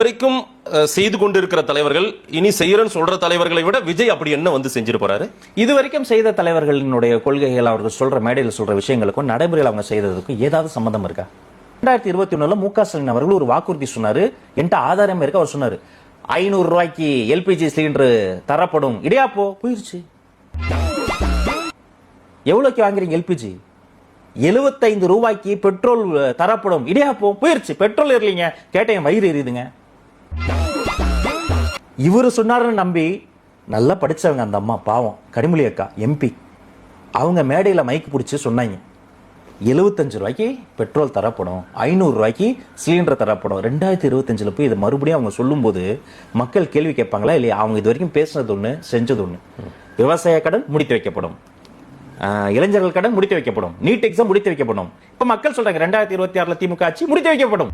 வரைக்கும் செய்து கொண்டிருக்கிற தலைவர்கள் இனி செய்யறன்னு சொல்ற தலைவர்களை விட விஜய் அப்படி என்ன வந்து செஞ்சிட்டு போறாரு? இதுவரைக்கும் செய்த தலைவர்களினுடைய கொள்கைகள் அவர்கள் சொல்ற மேடையில் சொல்ற விஷயங்களுக்கும் நடைமுறையில் அவங்க செய்ததுக்கும் ஏதாவது சம்பந்தம் இருக்கா? ரெண்டாயிரத்தி இருபத்தி ஒண்ணுல மு க ஸ்டாலின் அவர்கள் ஒரு வாக்குறுதி சொன்னாரு. என்கிட்ட ஆதாரம் இருக்கு அவர் சொன்னாரு. ஐநூறு ரூபாய்க்கு எல்பிஜி சிலிண்டர் தரப்படும். இடையாப்போ போயிருச்சு. எவ்வளோக்கு வாங்குறீங்க எல்பிஜி? எழுபத்தைந்து ரூபாய்க்கு பெட்ரோல் தரப்படும். இடையாப்போ போயிருச்சு. பெட்ரோல் ஏறலீங்க. கேட்டேன் என் வயிறு எரியுதுங்க. இவர் சொன்னார்னு நம்பி நல்லா படித்தவங்க அந்த அம்மா பாவம். கனிமொழி அக்கா எம்பி அவங்க மேடையில் மைக் பிடிச்சி சொன்னாங்க. எழுபத்தஞ்சு ரூபாய்க்கு பெட்ரோல் தரப்படும். ஐநூறுரூவாய்க்கு சிலிண்டர் தரப்படும். ரெண்டாயிரத்தி இருபத்தஞ்சில் போய் இதை மறுபடியும் அவங்க சொல்லும்போது மக்கள் கேள்வி கேட்பாங்களா இல்லையா? அவங்க இது வரைக்கும் பேசுனது ஒன்று செஞ்சது ஒன்று விவசாய கடன் முடித்து வைக்கப்படும். இளைஞர்கள் கடன் முடித்து வைக்கப்படும். நீட் எக்ஸாம் முடித்து வைக்கப்படும். இப்போ மக்கள் சொல்கிறாங்க ரெண்டாயிரத்தி இருபத்தி ஆறுல திமுக ஆட்சி முடித்து வைக்கப்படும்.